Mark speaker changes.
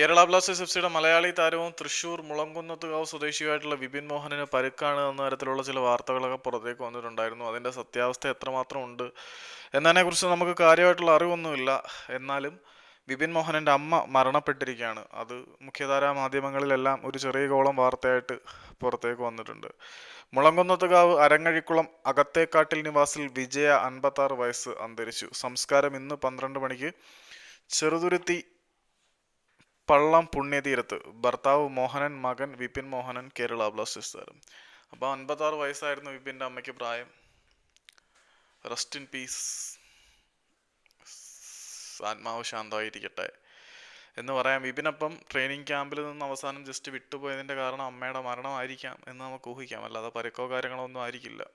Speaker 1: Kerala Blasters F സിയുടെ മലയാളി താരവും തൃശൂർ മുളങ്കുന്നത്തുകാവ് സ്വദേശിയുമായിട്ടുള്ള വിപിൻ മോഹനന് പരുക്കാണ് എന്ന തരത്തിലുള്ള ചില വാർത്തകളൊക്കെ പുറത്തേക്ക് വന്നിട്ടുണ്ടായിരുന്നു. അതിന്റെ സത്യാവസ്ഥ എത്രമാത്രം ഉണ്ട് എന്നതിനെക്കുറിച്ച് നമുക്ക് കാര്യമായിട്ടുള്ള അറിവൊന്നുമില്ല. എന്നാലും വിപിൻ മോഹനന്റെ അമ്മ മരണപ്പെട്ടിരിക്കുകയാണ്. അത് മുഖ്യധാരാ മാധ്യമങ്ങളിലെല്ലാം ഒരു ചെറിയ കോളം വാർത്തയായിട്ട് പുറത്തേക്ക് വന്നിട്ടുണ്ട്. മുളങ്കുന്നത്തുകാവ് അരങ്ങഴിക്കുളം അകത്തേക്കാട്ടിൽ നിവാസിൽ വിജയ അൻപത്താറ് വയസ്സ് അന്തരിച്ചു. സംസ്കാരം ഇന്ന് പന്ത്രണ്ട് മണിക്ക് ചെറുതുരുത്തി പള്ളം പുണ്യതീരത്ത്. ഭർത്താവ് മോഹനൻ മകൻ വിപിൻ മോഹനൻ കേരള ബ്ലാസ്റ്റേഴ്സ് താരം. അപ്പോൾ അൻപത്താറ് വയസ്സായിരുന്നു വിപിന്റെ അമ്മയ്ക്ക് പ്രായം. റെസ്റ്റ് ഇൻ പീസ് ആത്മാവ് ശാന്തമായിരിക്കട്ടെ. എന്ന് പറയാം. വിപിനപ്പം ട്രെയിനിങ് ക്യാമ്പിൽ നിന്ന് അവസാനം ജസ്റ്റ് വിട്ടുപോയതിന്റെ കാരണം അമ്മയുടെ മരണമായിരിക്കാം എന്ന് നമുക്ക് ഊഹിക്കാം. അല്ലാതെ പരുക്കോ കാര്യങ്ങളോ ഒന്നും ആയിരിക്കില്ല.